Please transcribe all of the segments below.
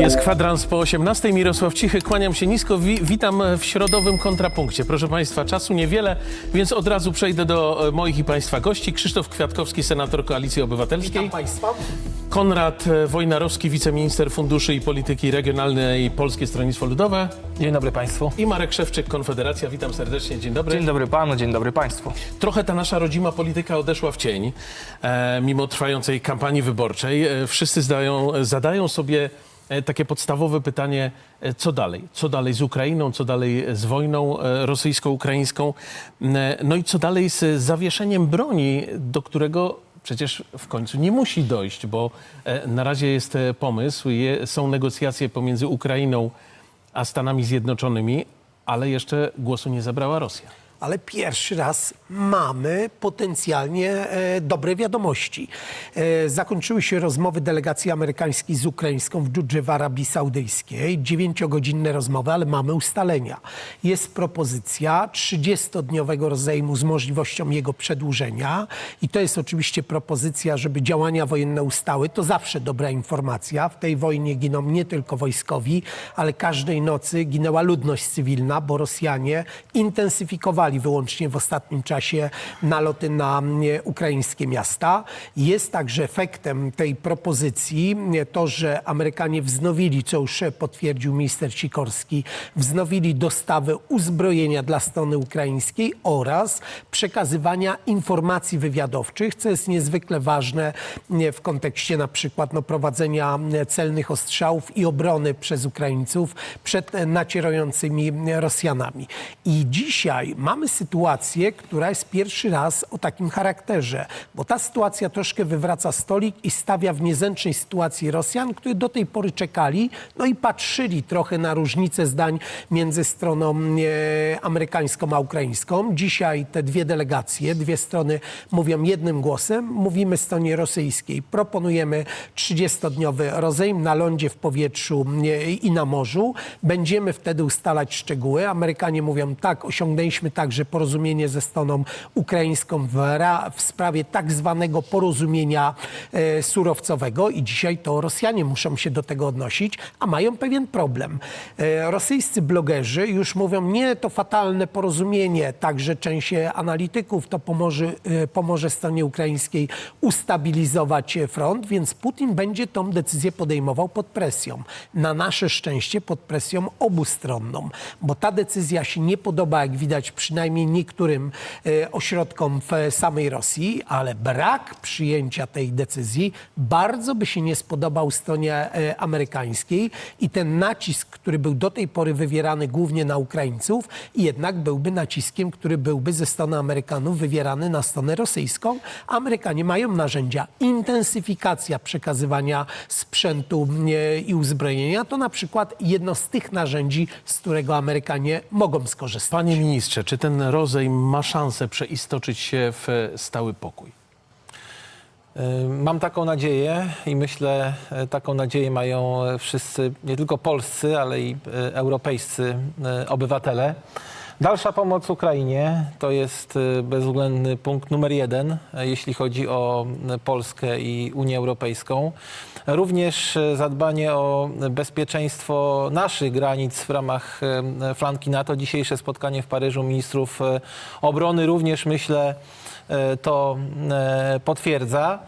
Jest kwadrans po 18. Mirosław Cichy, kłaniam się nisko. Wi witam w środowym kontrapunkcie. Proszę Państwa, czasu niewiele, więc od razu przejdę do e, moich i Państwa gości. Krzysztof Kwiatkowski, senator Koalicji Obywatelskiej. Witam Państwa. Konrad e, Wojnarowski, wiceminister Funduszy i Polityki Regionalnej Polskie Stronnictwo Ludowe. Dzień dobry Państwu. I Marek Szewczyk, Konfederacja. Witam serdecznie, dzień dobry. Dzień dobry Panu, dzień dobry Państwu. Trochę ta nasza rodzima polityka odeszła w cień, e, mimo trwającej kampanii wyborczej. E, wszyscy zdają, zadają sobie takie podstawowe pytanie, e, co dalej? Co dalej z Ukrainą, co dalej z wojną e, rosyjsko-ukraińską? E, No i co dalej z zawieszeniem broni, do którego przecież w końcu nie musi dojść, bo e, na razie jest e, pomysł, są negocjacje pomiędzy Ukrainą a Stanami Zjednoczonymi, ale jeszcze głosu nie zabrała Rosja. Ale pierwszy raz mamy potencjalnie e, dobre wiadomości. E, zakończyły się rozmowy delegacji amerykańskiej z ukraińską w Dżudży w Arabii Saudyjskiej. Dziewięciogodzinne rozmowy, ale mamy ustalenia. Jest propozycja 30-dniowego rozejmu z możliwością jego przedłużenia i to jest oczywiście propozycja, żeby działania wojenne ustały. To zawsze dobra informacja. W tej wojnie giną nie tylko wojskowi, ale każdej nocy ginęła ludność cywilna, bo Rosjanie intensyfikowali wyłącznie w ostatnim czasie naloty na e, ukraińskie miasta. Jest także efektem tej propozycji e, to, że Amerykanie wznowili, co już potwierdził minister Sikorski, wznowili dostawy uzbrojenia dla strony ukraińskiej oraz przekazywania informacji wywiadowczych, co jest niezwykle ważne e, w kontekście na przykład no, prowadzenia celnych ostrzałów i obrony przez Ukraińców przed nacierającymi Rosjanami. I dzisiaj mamy sytuację, która jest pierwszy raz o takim charakterze, bo ta sytuacja troszkę wywraca stolik i stawia w niezręcznej sytuacji Rosjan, którzy do tej pory czekali, no i patrzyli trochę na różnice zdań między stroną e, amerykańską a ukraińską. Dzisiaj te dwie delegacje, dwie strony mówią jednym głosem. Mówimy stronie rosyjskiej, proponujemy 30-dniowy rozejm na lądzie, w powietrzu e, i na morzu. Będziemy wtedy ustalać szczegóły. Amerykanie mówią tak, osiągnęliśmy także porozumienie ze stroną ukraińską w, w sprawie tak zwanego porozumienia e, surowcowego i dzisiaj to Rosjanie muszą się do tego odnosić, a mają pewien problem. E, rosyjscy blogerzy już mówią, nie, to fatalne porozumienie, także część analityków to pomoże, e, pomoże stronie ukraińskiej ustabilizować e, front, więc Putin będzie tą decyzję podejmował pod presją. Na nasze szczęście pod presją obustronną, bo ta decyzja się nie podoba, jak widać przynajmniej niektórym e, ośrodkom w samej Rosji, ale brak przyjęcia tej decyzji bardzo by się nie spodobał stronie e, amerykańskiej i ten nacisk, który był do tej pory wywierany głównie na Ukraińców, jednak byłby naciskiem, który byłby ze strony Amerykanów wywierany na stronę rosyjską. Amerykanie mają narzędzia. Intensyfikacja przekazywania sprzętu e, i uzbrojenia to na przykład jedno z tych narzędzi, z którego Amerykanie mogą skorzystać. Panie ministrze, czy ten rozejm ma szansę przeistoczyć się w e, stały pokój? Y, Mam taką nadzieję i myślę, y, taką nadzieję mają wszyscy, nie tylko polscy, ale i y, europejscy obywatele. Dalsza pomoc Ukrainie to jest y, bezwzględny punkt numer jeden, y, jeśli chodzi o y, Polskę i Unię Europejską. Również zadbanie o bezpieczeństwo naszych granic w ramach flanki NATO. Dzisiejsze spotkanie w Paryżu ministrów obrony również myślę to potwierdza.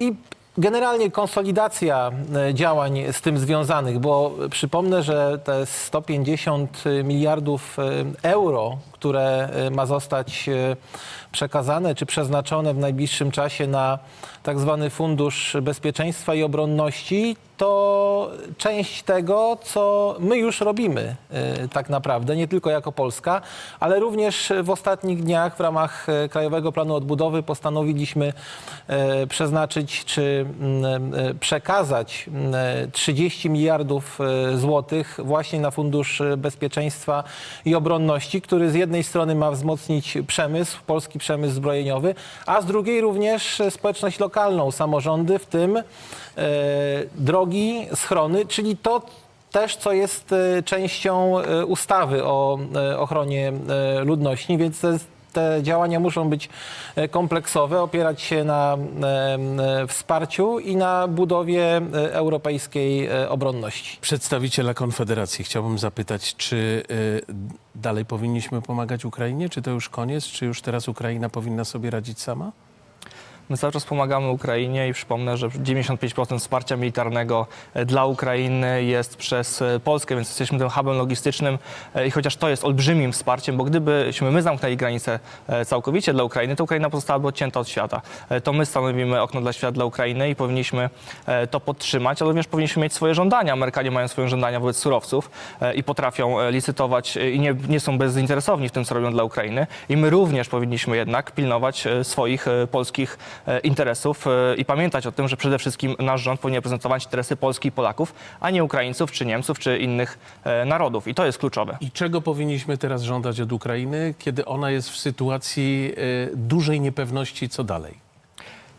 I generalnie konsolidacja e, działań z tym związanych, bo przypomnę, że te 150 miliardów e, euro, które e, ma zostać przekazane czy przeznaczone w najbliższym czasie na tak zwany Fundusz Bezpieczeństwa i Obronności, to część tego, co my już robimy e, tak naprawdę, nie tylko jako Polska, ale również w ostatnich dniach w ramach e, Krajowego Planu Odbudowy postanowiliśmy e, przeznaczyć czy mm, przekazać mm, e, 30 miliardów złotych właśnie na Fundusz Bezpieczeństwa i Obronności, który z jednej strony ma wzmocnić przemysł, polski przemysł zbrojeniowy, a z drugiej również społeczność lokalną, samorządy, w tym e, drogi, schrony, czyli to też, co jest e, częścią e, ustawy o e, ochronie ludności, więc te działania muszą być kompleksowe, opierać się na wsparciu i na budowie europejskiej obronności. Przedstawiciela Konfederacji chciałbym zapytać, czy dalej powinniśmy pomagać Ukrainie? Czy to już koniec? Czy już teraz Ukraina powinna sobie radzić sama? My cały czas pomagamy Ukrainie i przypomnę, że 95% wsparcia militarnego e, dla Ukrainy jest przez e, Polskę, więc jesteśmy tym hubem logistycznym e, i chociaż to jest olbrzymim wsparciem, bo gdybyśmy my zamknęli granicę całkowicie dla Ukrainy, to Ukraina pozostałaby odcięta od świata. To my stanowimy okno dla świata dla Ukrainy i powinniśmy to podtrzymać, ale również powinniśmy mieć swoje żądania. Amerykanie mają swoje żądania wobec surowców i potrafią licytować i nie, nie są bezinteresowni w tym, co robią dla Ukrainy. I my również powinniśmy jednak pilnować swoich polskich interesów e, i pamiętać o tym, że przede wszystkim nasz rząd powinien reprezentować interesy Polski i Polaków, a nie Ukraińców, czy Niemców, czy innych e, narodów. I to jest kluczowe. I czego powinniśmy teraz żądać od Ukrainy, kiedy ona jest w sytuacji dużej niepewności, co dalej?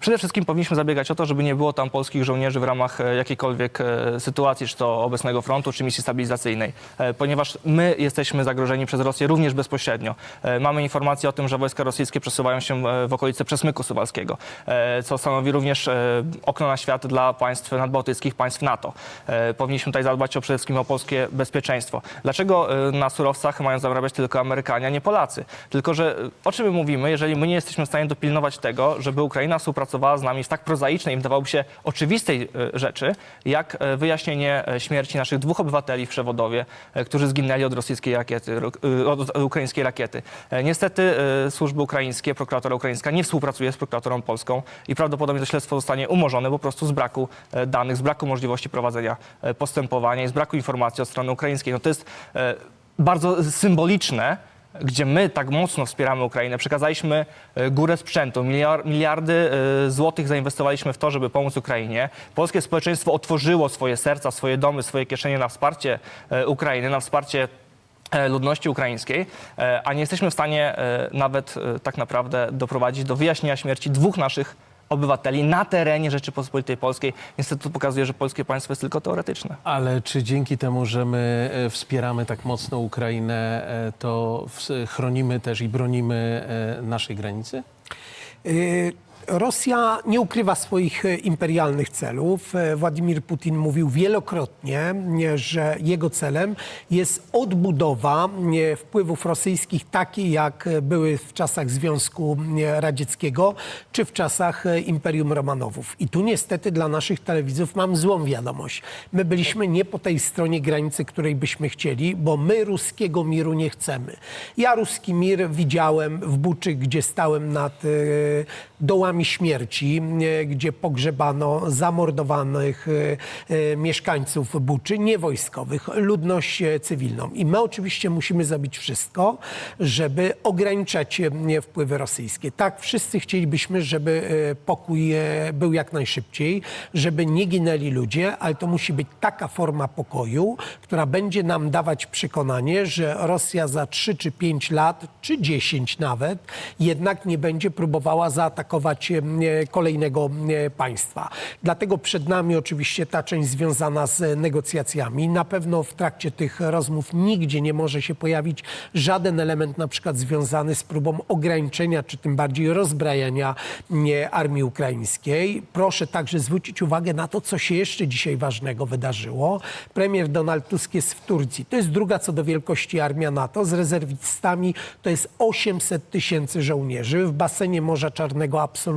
Przede wszystkim powinniśmy zabiegać o to, żeby nie było tam polskich żołnierzy w ramach e, jakiejkolwiek e, sytuacji, czy to obecnego frontu, czy misji stabilizacyjnej, E, ponieważ my jesteśmy zagrożeni przez Rosję również bezpośrednio. Mamy informacje o tym, że wojska rosyjskie przesuwają się w okolice Przesmyku Suwalskiego, co stanowi również okno na świat dla państw nadbałtyckich, państw NATO. Powinniśmy tutaj zadbać o przede wszystkim o polskie bezpieczeństwo. Dlaczego na surowcach mają zarabiać tylko Amerykanie, a nie Polacy? Tylko, że o czym my mówimy, jeżeli my nie jesteśmy w stanie dopilnować tego, żeby Ukraina współpracowała z nami w tak prozaicznej, wydawałoby się oczywistej e, rzeczy, jak e, wyjaśnienie e, śmierci naszych dwóch obywateli w Przewodowie, którzy zginęli od rosyjskiej rakiety, od ukraińskiej rakiety. Niestety służby ukraińskie, prokuratura ukraińska nie współpracuje z prokuraturą polską i prawdopodobnie to śledztwo zostanie umorzone po prostu z braku danych, z braku możliwości prowadzenia postępowania i z braku informacji od strony ukraińskiej. No to jest bardzo symboliczne, gdzie my tak mocno wspieramy Ukrainę. Przekazaliśmy e, górę sprzętu, miliar, miliardy e, złotych zainwestowaliśmy w to, żeby pomóc Ukrainie. Polskie społeczeństwo otworzyło swoje serca, swoje domy, swoje kieszenie na wsparcie e, Ukrainy, na wsparcie ludności ukraińskiej, a nie jesteśmy w stanie nawet tak naprawdę doprowadzić do wyjaśnienia śmierci dwóch naszych obywateli na terenie Rzeczypospolitej Polskiej. Niestety to pokazuje, że polskie państwo jest tylko teoretyczne. Ale czy dzięki temu, że my e, wspieramy tak mocno Ukrainę, e, to w- chronimy też i bronimy e, naszej granicy? Y, Rosja nie ukrywa swoich e, imperialnych celów. E, Władimir Putin mówił wielokrotnie, nie, że jego celem jest odbudowa wpływów rosyjskich takie, jak e, były w czasach Związku Radzieckiego czy w czasach Imperium Romanowów. I tu niestety dla naszych telewidzów mam złą wiadomość. My byliśmy nie po tej stronie granicy, której byśmy chcieli, bo my ruskiego miru nie chcemy. Ja ruski mir widziałem w Buczy, gdzie stałem nad e, dołami śmierci, e, gdzie pogrzebano zamordowanych e, e, mieszkańców Buczy, nie wojskowych, ludność cywilną. I my oczywiście musimy zrobić wszystko, żeby ograniczać wpływy rosyjskie. Tak, wszyscy chcielibyśmy, żeby pokój był jak najszybciej, żeby nie ginęli ludzie, ale to musi być taka forma pokoju, która będzie nam dawać przekonanie, że Rosja za 3 czy 5 lat, czy 10 nawet, jednak nie będzie próbowała zaatakować e, kolejnego e, państwa. Dlatego przed nami oczywiście ta część związana z negocjacjami. Na pewno w trakcie tych rozmów nigdzie nie może się pojawić żaden element na przykład związany z próbą ograniczenia, czy tym bardziej rozbrajania armii ukraińskiej. Proszę także zwrócić uwagę na to, co się jeszcze dzisiaj ważnego wydarzyło. Premier Donald Tusk jest w Turcji. To jest druga co do wielkości armia NATO. Z rezerwistami to jest 800 tysięcy żołnierzy. W basenie Morza Czarnego absolutnie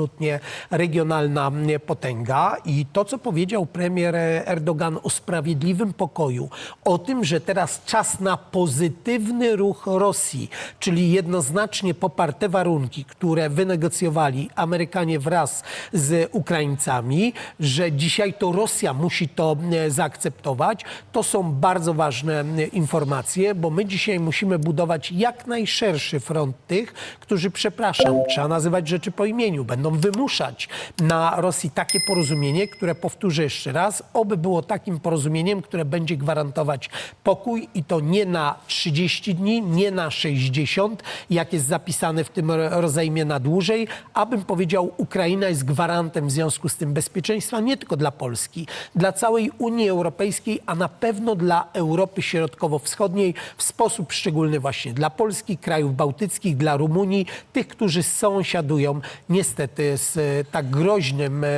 regionalna mm, potęga. I to, co powiedział premier Erdogan o sprawiedliwym pokoju, o tym, że teraz czas na pozytywny ruch Rosji, czyli jednoznacznie poparte warunki, które wynegocjowali Amerykanie wraz z Ukraińcami, że dzisiaj to Rosja musi to e, zaakceptować. To są bardzo ważne e, informacje, bo my dzisiaj musimy budować jak najszerszy front tych, którzy, przepraszam, trzeba nazywać rzeczy po imieniu, będą będą wymuszać na Rosji takie porozumienie, które powtórzę jeszcze raz, oby było takim porozumieniem, które będzie gwarantować pokój i to nie na 30 dni, nie na 60, jak jest zapisane w tym ro- rozejmie na dłużej, abym powiedział, Ukraina jest gwarantem w związku z tym bezpieczeństwa nie tylko dla Polski, dla całej Unii Europejskiej, a na pewno dla Europy Środkowo-Wschodniej, w sposób szczególny właśnie dla Polski, krajów bałtyckich, dla Rumunii, tych, którzy sąsiadują niestety z e, tak groźnym e,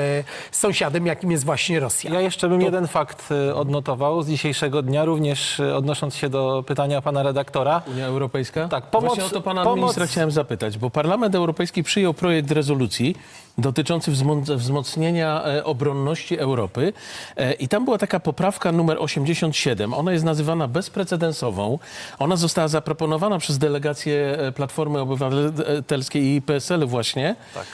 sąsiadem, jakim jest właśnie Rosja. Ja jeszcze bym jeden fakt y, odnotował z dzisiejszego dnia, również odnosząc się do pytania pana redaktora. Unia Europejska? Tak, pomoc- Właśnie o to pana pomoc- ministra chciałem zapytać, bo Parlament Europejski przyjął projekt rezolucji dotyczący wzmo- wzmocnienia e, obronności Europy e, i tam była taka poprawka numer 87. Ona jest nazywana bezprecedensową. Ona została zaproponowana przez delegację e, Platformy Obywatelskiej i PSL-u właśnie, Tak,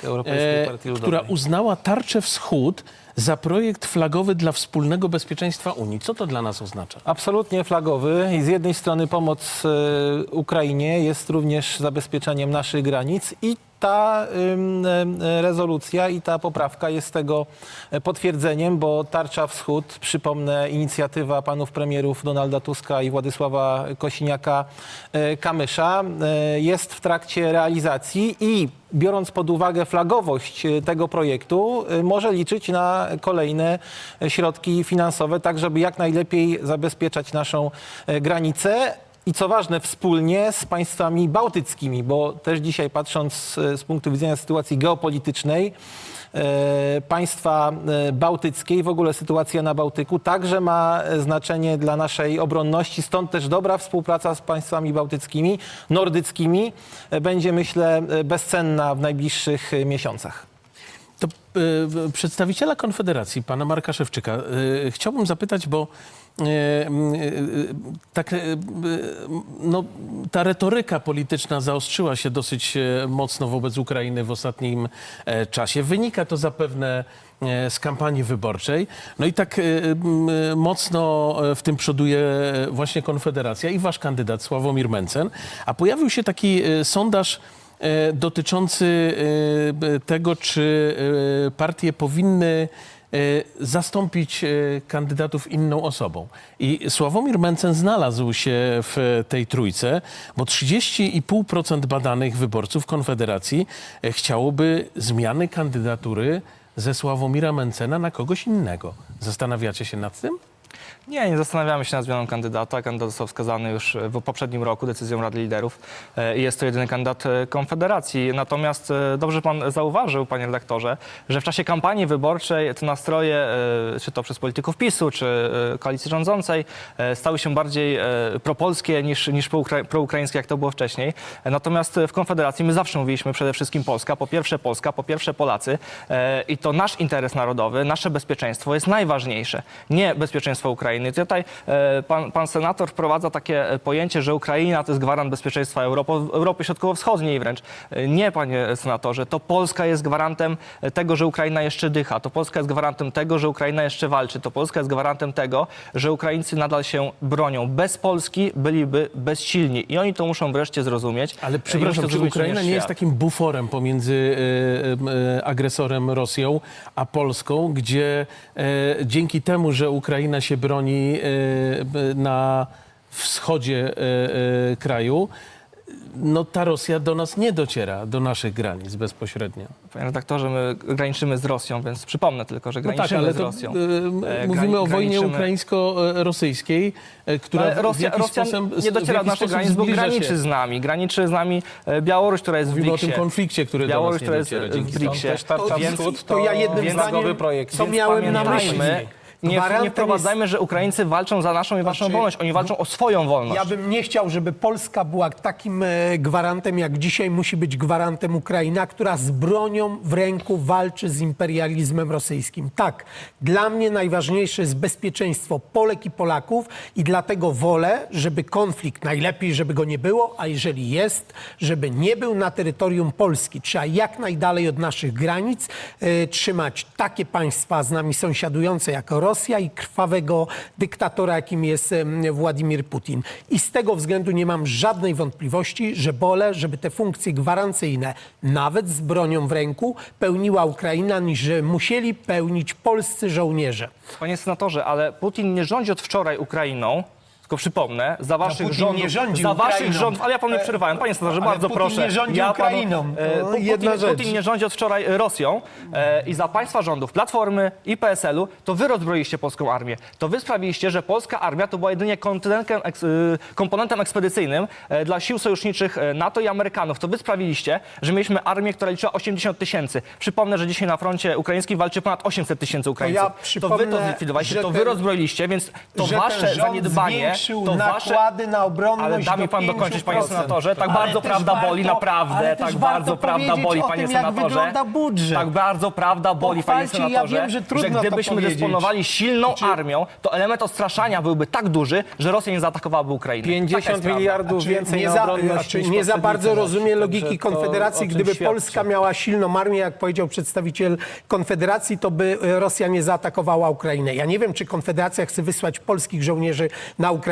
która uznała Tarczę Wschód za projekt flagowy dla wspólnego bezpieczeństwa Unii. Co to dla nas oznacza? Absolutnie flagowy i z jednej strony pomoc y, Ukrainie jest również zabezpieczeniem naszych granic i ta y, rezolucja i ta poprawka jest tego e, potwierdzeniem, bo Tarcza Wschód, przypomnę, inicjatywa panów premierów Donalda Tuska i Władysława Kosiniaka-Kamysza e, jest w trakcie realizacji i biorąc pod uwagę flagowość e, tego projektu, e, może liczyć na kolejne środki finansowe, tak żeby jak najlepiej zabezpieczać naszą e, granicę. I co ważne, wspólnie z państwami bałtyckimi, bo też dzisiaj patrząc e, z punktu widzenia sytuacji geopolitycznej, e, państwa e, bałtyckie i w ogóle sytuacja na Bałtyku także ma znaczenie dla naszej obronności. Stąd też dobra współpraca z państwami bałtyckimi, nordyckimi będzie, myślę, bezcenna w najbliższych miesiącach. To y, przedstawiciela Konfederacji, pana Marka Szewczyka, y, chciałbym zapytać, bo tak, y, y, no, ta retoryka polityczna zaostrzyła się dosyć e, mocno wobec Ukrainy w ostatnim e, czasie. Wynika to zapewne e, z kampanii wyborczej. No i tak mocno e, w tym przoduje właśnie Konfederacja i wasz kandydat Sławomir Mencen. A pojawił się taki sondaż e, dotyczący e, tego, czy e, partie powinny e, zastąpić e, kandydatów inną osobą. I Sławomir Mencen znalazł się w tej trójce, bo 30,5% badanych wyborców Konfederacji e, chciałoby zmiany kandydatury ze Sławomira Mencena na kogoś innego. Zastanawiacie się nad tym? Nie, nie zastanawiamy się nad zmianą kandydata. Kandydat został wskazany już w poprzednim roku decyzją Rady Liderów e, i jest to jedyny kandydat e, Konfederacji. Natomiast e, dobrze pan zauważył, panie redaktorze, że w czasie kampanii wyborczej te nastroje, czy to przez polityków PiSu, czy koalicji rządzącej, stały się bardziej propolskie niż, niż proukra- proukraińskie, jak to było wcześniej. Natomiast w Konfederacji my zawsze mówiliśmy przede wszystkim Polska, po pierwsze Polska, po pierwsze Polacy i to nasz interes narodowy, nasze bezpieczeństwo jest najważniejsze, nie bezpieczeństwo Ukrainy. Tutaj e, pan, pan senator wprowadza takie e, pojęcie, że Ukraina to jest gwarant bezpieczeństwa Europy, Europy Środkowo-Wschodniej wręcz. E, Nie, panie senatorze, to Polska jest gwarantem tego, że Ukraina jeszcze dycha, to Polska jest gwarantem tego, że Ukraina jeszcze walczy, to Polska jest gwarantem tego, że Ukraińcy nadal się bronią. Bez Polski byliby bezsilni i oni to muszą wreszcie zrozumieć. Ale przepraszam, czy Ukraina nie jest takim buforem pomiędzy e, e, agresorem Rosją a Polską, gdzie e, dzięki temu, że Ukraina się broni e, na wschodzie e, e, kraju, no ta Rosja do nas nie dociera, do naszych granic bezpośrednio. Panie redaktorze, my graniczymy z Rosją, więc przypomnę tylko, że No tak, graniczymy ale z to, Rosją. e, E, mówimy o wojnie graniczymy- ukraińsko-rosyjskiej, która Ale w- w Rosja, Rosja sposób, nie dociera do naszych granic, bo graniczy się. z nami. Graniczy z nami Białoruś, która jest Mówimy w o tym BRICS-ie. konflikcie, który do Białoruś, nas nie która jest w BRICS-ie. Więc- Wschód to ja jednym zdaniem- projekt. co miałem na myśli. Nie, Gwarantem nie wprowadzajmy, że Ukraińcy walczą za naszą i waszą Znaczy, wolność. Oni walczą o swoją wolność. Ja bym nie chciał, żeby Polska była takim e, gwarantem, jak dzisiaj musi być gwarantem Ukraina, która z bronią w ręku walczy z imperializmem rosyjskim. Tak, dla mnie najważniejsze jest bezpieczeństwo Polek i Polaków i dlatego wolę, żeby konflikt, najlepiej, żeby go nie było, a jeżeli jest, żeby nie był na terytorium Polski. Trzeba jak najdalej od naszych granic e, trzymać takie państwa z nami sąsiadujące jak Rosja, Rosja i krwawego dyktatora, jakim jest Władimir Putin. I z tego względu nie mam żadnej wątpliwości, że wolę, żeby te funkcje gwarancyjne, nawet z bronią w ręku, pełniła Ukraina, niż musieli pełnić polscy żołnierze. Panie senatorze, ale Putin nie rządzi od wczoraj Ukrainą. Tylko przypomnę, za waszych Putin rządów, nie rządzi za waszych Ukrainą. rządów, ale ja panu nie przerywałem, panie senatorze, Ale bardzo Putin proszę. nie rządzi ja Ukrainą. e, To Putin, jedna rzecz. Putin nie rządzi od wczoraj e, Rosją e, i za państwa rządów Platformy i PSL-u to wy rozbroiliście polską armię. To wy sprawiliście, że polska armia to była jedynie kontynentem, eks, y, komponentem ekspedycyjnym e, dla sił sojuszniczych e, NATO i Amerykanów. To wy sprawiliście, że mieliśmy armię, która liczyła 80 tysięcy. Przypomnę, że dzisiaj na froncie ukraińskim walczy ponad 800 tysięcy Ukraińców. to wy to przypomnę, zlikwidowaliście, że to wy ten- rozbroiliście, więc to że wasze rząd zaniedbanie, zwiększył to wasze nakłady na obronność ale da mi do pan dokończyć, panie 5%. senatorze. Tak Ale bardzo prawda warto- boli, naprawdę. ale Tak też bardzo prawda boli, o panie tym, jak senatorze. wygląda budżet. Tak bardzo prawda boli, panie Pochwalcie, ja senatorze. wiem, że trudno to gdybyśmy dysponowali silną armią, to element odstraszania byłby tak duży, że Rosja nie zaatakowałaby Ukrainy. Taka jest 50 prawda. miliardów więcej nie na za, nie za bardzo nasi. rozumie Także logiki Konfederacji. Gdyby. Polska miała silną armię, jak powiedział przedstawiciel Konfederacji, to by e, Rosja nie zaatakowała Ukrainę. Ja nie wiem, czy Konfederacja chce wysłać polskich żołnierzy na Ukrainę.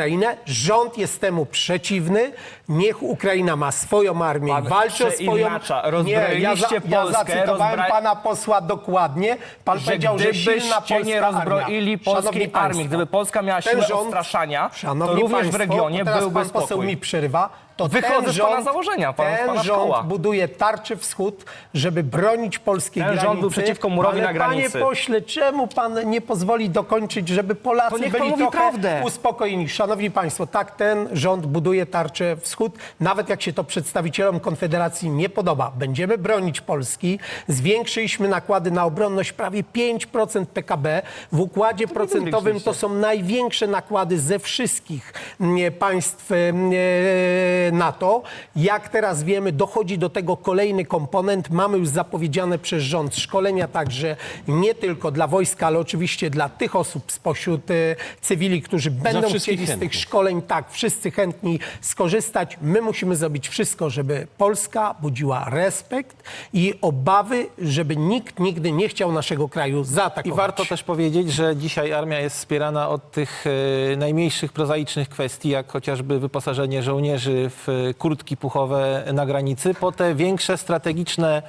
Rząd jest temu przeciwny. Niech Ukraina ma swoją armię Pan walczy o swoją... Nie, ja, za, Rozbroiliście ja Polskę, zacytowałem rozbra- pana posła dokładnie. Pan że powiedział, że silna gdybyście polska nie rozbroili armia. polskiej Szanowni armii, państwo, gdyby Polska miała ten siłę rząd- odstraszania, to Szanowni również państwo, w regionie to teraz byłby pan poseł spokój. mi przerywa. To Wychodzę ten z pana rząd, założenia, pan- z ten pana rząd szkoła. buduje tarczy wschód, żeby bronić polskiej Ten granicy. rząd był przeciwko murowi Ale na granicy. Panie pośle, czemu pan nie pozwoli dokończyć, żeby Polacy niech byli mówi trochę prawdę. uspokojeni? Szanowni państwo, tak ten rząd buduje tarczę wschód, nawet jak się to przedstawicielom Konfederacji nie podoba. Będziemy bronić Polski. Zwiększyliśmy nakłady na obronność prawie 5% PKB. W układzie procentowym to są największe nakłady ze wszystkich mm, państw mm, e, NATO. Jak teraz wiemy, dochodzi do tego kolejny komponent. Mamy już zapowiedziane przez rząd szkolenia także nie tylko dla wojska, ale oczywiście dla tych osób spośród e, cywili, którzy będą chcieli z tych szkoleń, tak, wszyscy chętni skorzystać. My musimy zrobić wszystko, żeby Polska budziła respekt i obawy, żeby nikt nigdy nie chciał naszego kraju I zaatakować. warto też powiedzieć, że dzisiaj armia jest wspierana od tych e, najmniejszych prozaicznych kwestii, jak chociażby wyposażenie żołnierzy w e, kurtki puchowe na granicy, po te większe strategiczne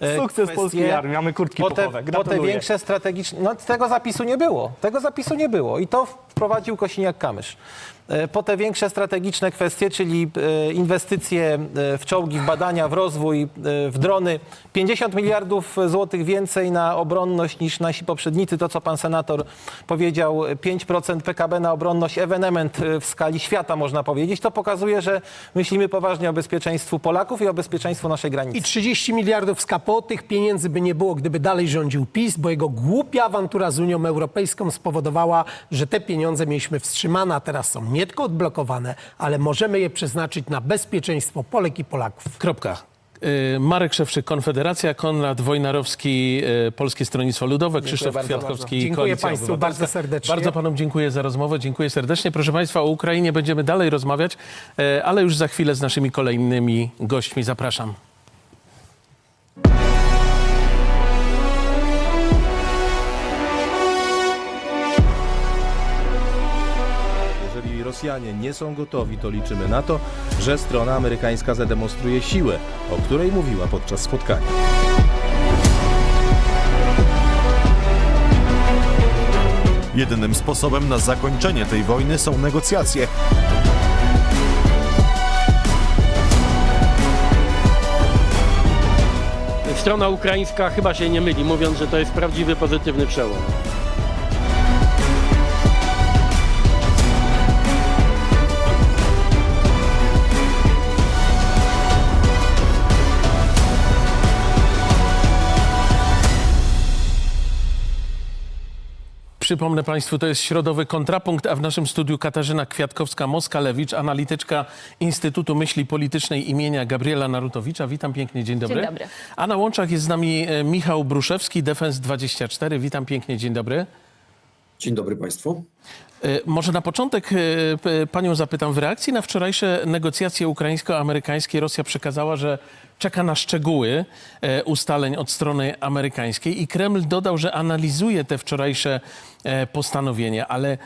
e, Sukces kwestie, polskiej armii, mamy kurtki po te, puchowe. po te Gratuluję. większe strategiczne... No tego zapisu nie było. Tego zapisu nie było. I to wprowadził Kosiniak-Kamysz. E, Po te większe strategiczne kwestie, czyli e, inwestycje e, w czołgi, w badania, w rozwój, w drony. 50 miliardów złotych więcej na obronność niż nasi poprzednicy. To, co pan senator powiedział, 5% PKB na obronność, ewenement w skali świata, można powiedzieć. To pokazuje, że myślimy poważnie o bezpieczeństwu Polaków i o bezpieczeństwu naszej granicy. I 30 miliardów z KPO tych pieniędzy by nie było, gdyby dalej rządził PiS, bo jego głupia awantura z Unią Europejską spowodowała, że te pieniądze mieliśmy wstrzymane, a teraz są nie tylko odblokowane, ale możemy je przeznaczyć na bezpieczeństwo Polek i Polaków. Kropka. Y, Marek Szewczyk, Konfederacja, Konrad Wojnarowski, y, Polskie Stronnictwo Ludowe, Krzysztof bardzo, Kwiatkowski, Dziękuję Koalicja państwu Obywatelska. bardzo serdecznie. Bardzo panom dziękuję za rozmowę, dziękuję serdecznie. Proszę państwa, o Ukrainie będziemy dalej rozmawiać, e, ale już za chwilę z naszymi kolejnymi gośćmi. Zapraszam. Rosjanie nie są gotowi, to liczymy na to, że strona amerykańska zademonstruje siłę, o której mówiła podczas spotkania. Jedynym sposobem na zakończenie tej wojny są negocjacje. Strona ukraińska chyba się nie myli, mówiąc, że to jest prawdziwy, pozytywny przełom. Przypomnę Państwu, to jest środowy kontrapunkt, a w naszym studiu Katarzyna Kwiatkowska-Moskalewicz, analityczka Instytutu Myśli Politycznej imienia Gabriela Narutowicza. Witam pięknie, dzień dobry. Dzień dobry. A na łączach jest z nami e, Michał Bruszewski, Defens 24. Witam pięknie, dzień dobry. Dzień dobry Państwu. E, Może na początek e, panią zapytam. W reakcji na wczorajsze negocjacje ukraińsko-amerykańskie Rosja przekazała, że czeka na szczegóły e, ustaleń od strony amerykańskiej i Kreml dodał, że analizuje te wczorajsze postanowienia, ale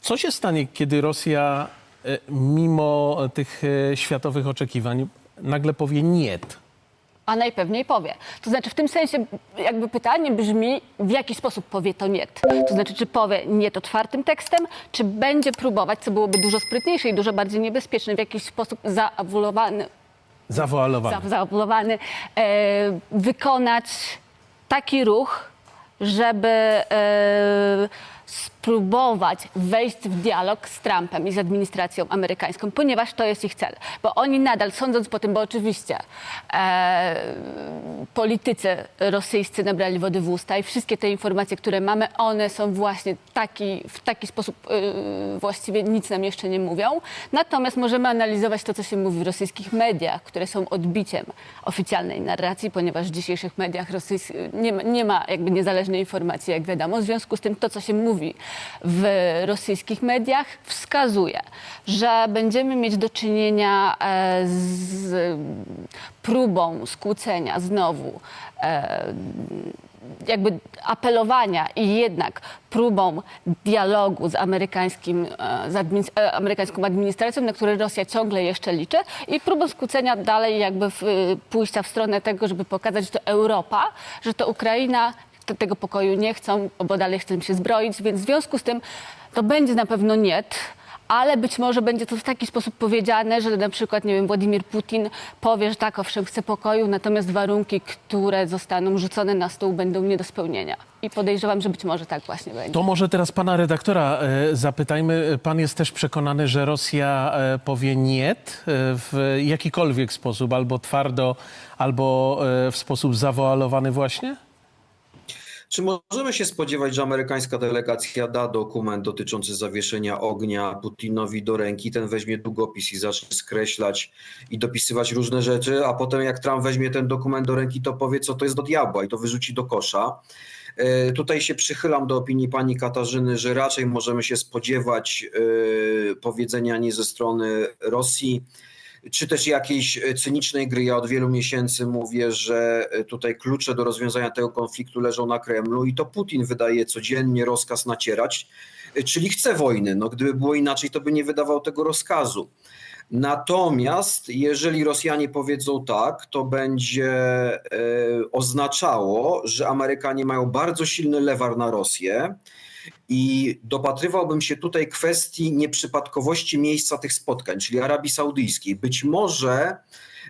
co się stanie, kiedy Rosja mimo tych światowych oczekiwań nagle powie nie? A najpewniej powie. To znaczy w tym sensie jakby pytanie brzmi, w jaki sposób powie to nie. To znaczy, czy powie nie otwartym tekstem, czy będzie próbować, co byłoby dużo sprytniejsze i dużo bardziej niebezpieczne, w jakiś sposób zaawulowany, Zawoalowany. za- zaawulowany e, wykonać taki ruch, żeby e, spróbować wejść w dialog z Trumpem i z administracją amerykańską, ponieważ to jest ich cel. Bo oni nadal, sądząc po tym, bo oczywiście e, politycy rosyjscy nabrali wody w usta i wszystkie te informacje, które mamy, one są właśnie taki, w taki sposób e, właściwie nic nam jeszcze nie mówią. Natomiast możemy analizować to, co się mówi w rosyjskich mediach, które są odbiciem oficjalnej narracji, ponieważ w dzisiejszych mediach rosyjskich nie nie ma jakby niezależnej informacji, jak wiadomo. W związku z tym to, co się mówi w rosyjskich mediach, wskazuje, że będziemy mieć do czynienia e, z próbą skłócenia znowu e, jakby apelowania i jednak próbą dialogu z, amerykańskim, e, z admin, e, amerykańską administracją, na które Rosja ciągle jeszcze liczy i próbą skłócenia dalej jakby w, pójścia w stronę tego, żeby pokazać, że to Europa, że to Ukraina tego pokoju nie chcą, bo dalej chcą się zbroić, więc w związku z tym to będzie na pewno nie, ale być może będzie to w taki sposób powiedziane, że na przykład, nie wiem, Władimir Putin powie, że tak, owszem, chce pokoju, natomiast warunki, które zostaną rzucone na stół, będą nie do spełnienia. I podejrzewam, że być może tak właśnie będzie. To może teraz pana redaktora e, zapytajmy. Pan jest też przekonany, że Rosja e, powie nie e, w jakikolwiek sposób, albo twardo, albo w sposób zawoalowany właśnie? Czy możemy się spodziewać, że amerykańska delegacja da dokument dotyczący zawieszenia ognia Putinowi do ręki? Ten weźmie długopis i zacznie skreślać i dopisywać różne rzeczy, a potem jak Trump weźmie ten dokument do ręki, to powie, co to jest do diabła i to wyrzuci do kosza. E, Tutaj się przychylam do opinii pani Katarzyny, że raczej możemy się spodziewać e, powiedzenia nie ze strony Rosji, czy też jakiejś e, cynicznej gry. Ja od wielu miesięcy mówię, że e, tutaj klucze do rozwiązania tego konfliktu leżą na Kremlu i to Putin wydaje codziennie rozkaz nacierać, e, czyli chce wojny. No, gdyby było inaczej, to by nie wydawał tego rozkazu. Natomiast jeżeli Rosjanie powiedzą tak, to będzie oznaczało, że Amerykanie mają bardzo silny lewar na Rosję. I dopatrywałbym się tutaj kwestii nieprzypadkowości miejsca tych spotkań, czyli Arabii Saudyjskiej. Być może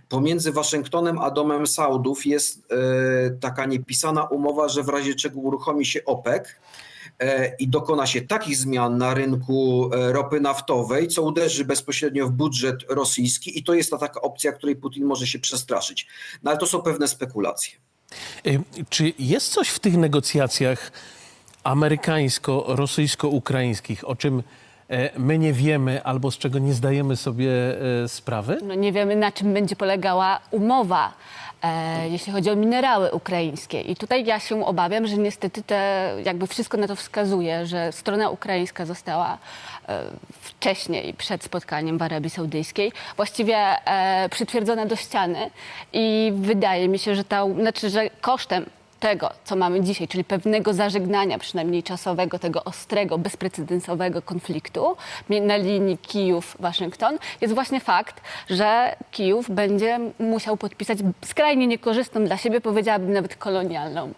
pomiędzy Waszyngtonem a Domem Saudów jest e, taka niepisana umowa, że w razie czego uruchomi się OPEC e, i dokona się takich zmian na rynku e, ropy naftowej, co uderzy bezpośrednio w budżet rosyjski i to jest ta taka opcja, której Putin może się przestraszyć. No ale to są pewne spekulacje. Czy jest coś w tych negocjacjach amerykańsko-rosyjsko-ukraińskich, o czym e, my nie wiemy albo z czego nie zdajemy sobie e, sprawy? No nie wiemy, na czym będzie polegała umowa, e, jeśli chodzi o minerały ukraińskie. I tutaj ja się obawiam, że niestety te, jakby wszystko na to wskazuje, że strona ukraińska została e, wcześniej, przed spotkaniem w Arabii Saudyjskiej, właściwie e, przytwierdzona do ściany. I wydaje mi się, że, ta, znaczy, że kosztem tego, co mamy dzisiaj, czyli pewnego zażegnania, przynajmniej czasowego, tego ostrego, bezprecedensowego konfliktu na linii Kijów-Waszyngton, jest właśnie fakt, że Kijów będzie musiał podpisać skrajnie niekorzystną dla siebie, powiedziałabym nawet kolonialną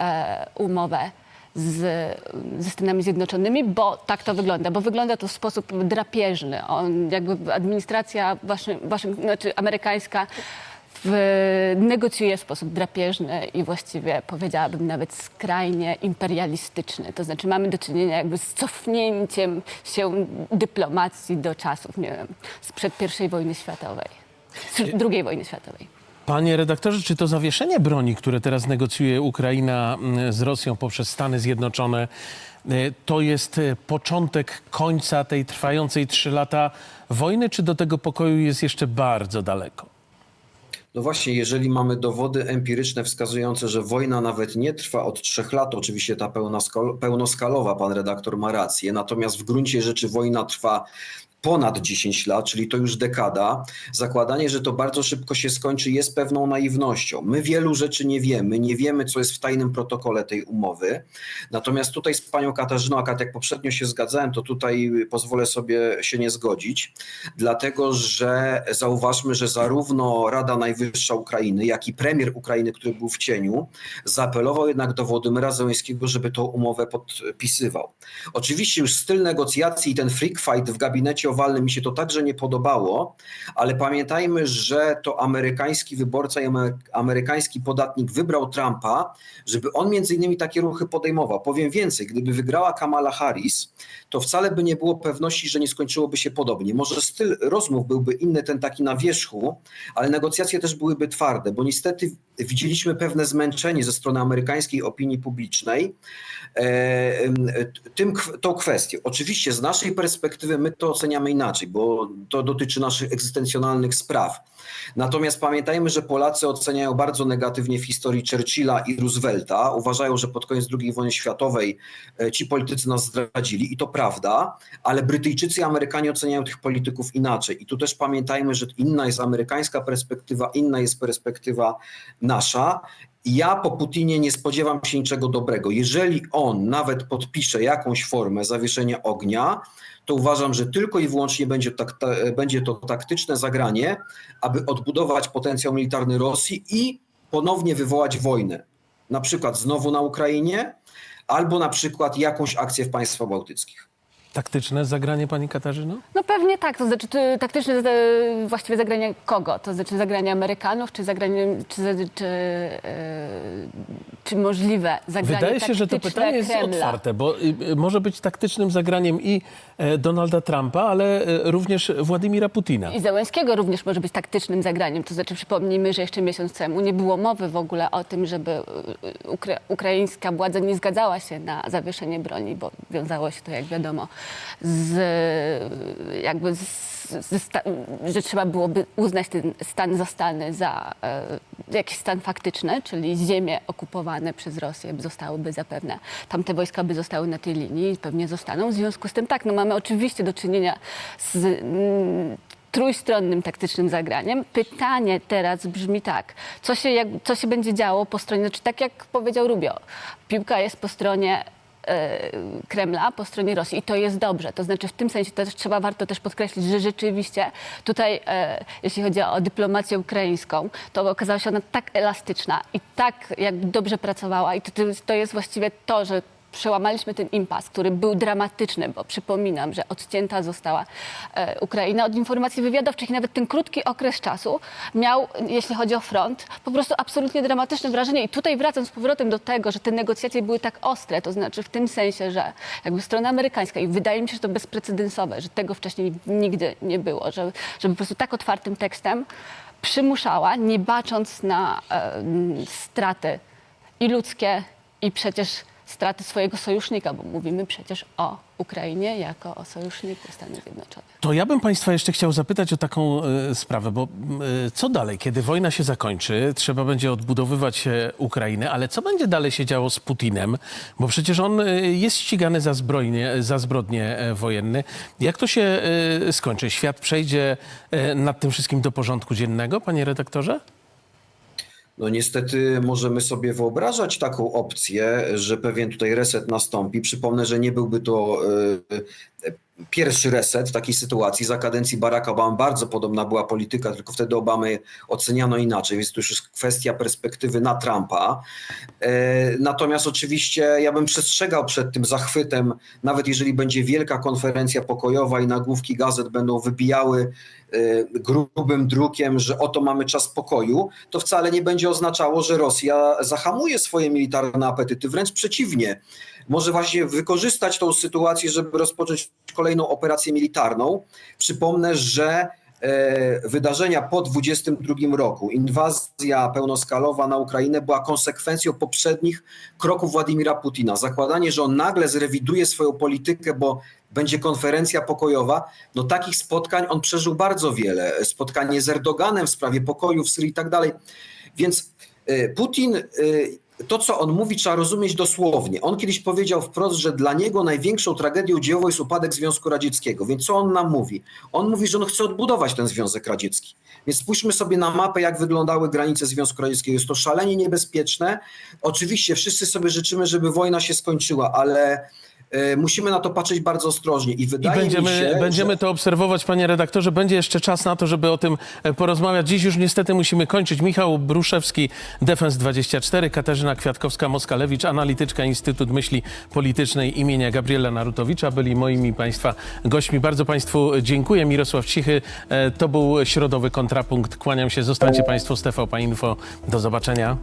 e, umowę z, ze Stanami Zjednoczonymi, bo tak to wygląda, bo wygląda to w sposób drapieżny. On, jakby administracja waszy, waszy, znaczy amerykańska w, negocjuje w sposób drapieżny i właściwie powiedziałabym nawet skrajnie imperialistyczny. To znaczy mamy do czynienia jakby z cofnięciem się dyplomacji do czasów, nie wiem, sprzed I wojny światowej, II wojny światowej. Panie redaktorze, czy to zawieszenie broni, które teraz negocjuje Ukraina mm, z Rosją poprzez Stany Zjednoczone, y, to jest y, początek końca tej trwającej trzy lata wojny, czy do tego pokoju jest jeszcze bardzo daleko? No właśnie, jeżeli mamy dowody empiryczne wskazujące, że wojna nawet nie trwa od trzech lat, oczywiście ta pełnoskal- pełnoskalowa, pan redaktor ma rację, natomiast w gruncie rzeczy wojna trwa ponad 10 lat, czyli to już dekada, zakładanie, że to bardzo szybko się skończy, jest pewną naiwnością. My wielu rzeczy nie wiemy, nie wiemy, co jest w tajnym protokole tej umowy. Natomiast tutaj z panią Katarzyną, a jak poprzednio się zgadzałem, to tutaj pozwolę sobie się nie zgodzić, dlatego że zauważmy, że zarówno Rada Najwyższa Ukrainy, jak i premier Ukrainy, który był w cieniu, zaapelował jednak do Władimira Zełenskiego, żeby tą umowę podpisywał. Oczywiście już styl negocjacji i ten freak fight w gabinecie owalnym mi się to także nie podobało, ale pamiętajmy, że to amerykański wyborca i amery- amerykański podatnik wybrał Trumpa, żeby on między innymi takie ruchy podejmował. Powiem więcej, gdyby wygrała Kamala Harris, to wcale by nie było pewności, że nie skończyłoby się podobnie. Może styl rozmów byłby inny, ten taki na wierzchu, ale negocjacje też byłyby twarde, bo niestety widzieliśmy pewne zmęczenie ze strony amerykańskiej opinii publicznej e, tym, tą kwestią. Oczywiście z naszej perspektywy my to oceniamy inaczej, bo to dotyczy naszych egzystencjonalnych spraw. Natomiast pamiętajmy, że Polacy oceniają bardzo negatywnie w historii Churchilla i Roosevelta. Uważają, że pod koniec II wojny światowej e, ci politycy nas zdradzili i to prawda, ale Brytyjczycy i Amerykanie oceniają tych polityków inaczej. I tu też pamiętajmy, że inna jest amerykańska perspektywa, inna jest perspektywa nasza. Ja po Putinie nie spodziewam się niczego dobrego. Jeżeli on nawet podpisze jakąś formę zawieszenia ognia, to uważam, że tylko i wyłącznie będzie, tak, ta, będzie to taktyczne zagranie, aby odbudować potencjał militarny Rosji i ponownie wywołać wojnę. Na przykład znowu na Ukrainie, albo na przykład jakąś akcję w państwach bałtyckich. Taktyczne zagranie pani Katarzyno? No pewnie tak, to znaczy to taktyczne e, właściwie zagranie kogo? To znaczy zagranie Amerykanów, czy zagranie, czy, czy, e, czy możliwe zagranie Wydaje się, że to taktyczne pytanie jest Kremla? otwarte, bo y, y, może być taktycznym zagraniem i e, Donalda Trumpa, ale e, również Władimira Putina. I Zełenskiego również może być taktycznym zagraniem. To znaczy przypomnijmy, że jeszcze miesiąc temu nie było mowy w ogóle o tym, żeby y, ukra- ukraińska władza nie zgadzała się na zawieszenie broni, bo wiązało się to, jak wiadomo, z jakby z, sta- że trzeba byłoby uznać ten stan zastalny za e, jakiś stan faktyczny, czyli ziemie okupowane przez Rosję zostałyby zapewne, tamte wojska by zostały na tej linii i pewnie zostaną. W związku z tym tak, no mamy oczywiście do czynienia z mm, trójstronnym taktycznym zagraniem. Pytanie teraz brzmi tak, co się, jak, co się będzie działo po stronie, znaczy tak jak powiedział Rubio, piłka jest po stronie Kremla po stronie Rosji i to jest dobrze. To znaczy w tym sensie też trzeba warto też podkreślić, że rzeczywiście tutaj, e, jeśli chodzi o dyplomację ukraińską, to okazała się ona tak elastyczna i tak jakby dobrze pracowała i to, to jest właściwie to, że przełamaliśmy ten impas, który był dramatyczny, bo przypominam, że odcięta została e, Ukraina od informacji wywiadowczych i nawet ten krótki okres czasu miał, jeśli chodzi o front, po prostu absolutnie dramatyczne wrażenie. I tutaj wracam z powrotem do tego, że te negocjacje były tak ostre, to znaczy w tym sensie, że jakby strona amerykańska i wydaje mi się, że to bezprecedensowe, że tego wcześniej nigdy nie było, że, że po prostu tak otwartym tekstem przymuszała, nie bacząc na e, straty i ludzkie, i przecież straty swojego sojusznika, bo mówimy przecież o Ukrainie jako o sojuszniku Stanów Zjednoczonych. To ja bym Państwa jeszcze chciał zapytać o taką e, sprawę, bo e, co dalej, kiedy wojna się zakończy, trzeba będzie odbudowywać e, Ukrainę, ale co będzie dalej się działo z Putinem? Bo przecież on e, jest ścigany za, zbrojnie, za zbrodnie wojenne. Jak to się e, skończy? Świat przejdzie nad tym wszystkim do porządku dziennego, panie redaktorze? No niestety możemy sobie wyobrażać taką opcję, że pewien tutaj reset nastąpi. Przypomnę, że nie byłby to e, pierwszy reset w takiej sytuacji. Za kadencji Baracka Obamy bardzo podobna była polityka, tylko wtedy Obamy oceniano inaczej, więc to już jest kwestia perspektywy na Trumpa. E, Natomiast oczywiście ja bym przestrzegał przed tym zachwytem, nawet jeżeli będzie wielka konferencja pokojowa i nagłówki gazet będą wybijały e, grubym drukiem, że oto mamy czas pokoju, to wcale nie będzie oznaczało, że Rosja zahamuje swoje militarne apetyty. Wręcz przeciwnie. Może właśnie wykorzystać tą sytuację, żeby rozpocząć kolejną operację militarną. Przypomnę, że e, wydarzenia po 22 roku, inwazja pełnoskalowa na Ukrainę była konsekwencją poprzednich kroków Władimira Putina. Zakładanie, że on nagle zrewiduje swoją politykę, bo będzie konferencja pokojowa, no takich spotkań on przeżył bardzo wiele. Spotkanie z Erdoganem w sprawie pokoju w Syrii i tak dalej. Więc e, Putin, e, to co on mówi, trzeba rozumieć dosłownie. On kiedyś powiedział wprost, że dla niego największą tragedią dziejową jest upadek Związku Radzieckiego. Więc co on nam mówi? On mówi, że on chce odbudować ten Związek Radziecki. Więc spójrzmy sobie na mapę, jak wyglądały granice Związku Radzieckiego. Jest to szalenie niebezpieczne. Oczywiście wszyscy sobie życzymy, żeby wojna się skończyła, ale musimy na to patrzeć bardzo ostrożnie. I I wydaje będziemy, mi się, będziemy że... to obserwować, panie redaktorze. Będzie jeszcze czas na to, żeby o tym e, porozmawiać. Dziś już niestety musimy kończyć. Michał Bruszewski, Defens24, Katarzyna Kwiatkowska-Moskalewicz, analityczka Instytut Myśli Politycznej imienia Gabriela Narutowicza byli moimi państwa gośćmi. Bardzo państwu dziękuję. Mirosław Cichy, e, to był środowy kontrapunkt. Kłaniam się. Zostańcie państwo z TVP Info. Do zobaczenia.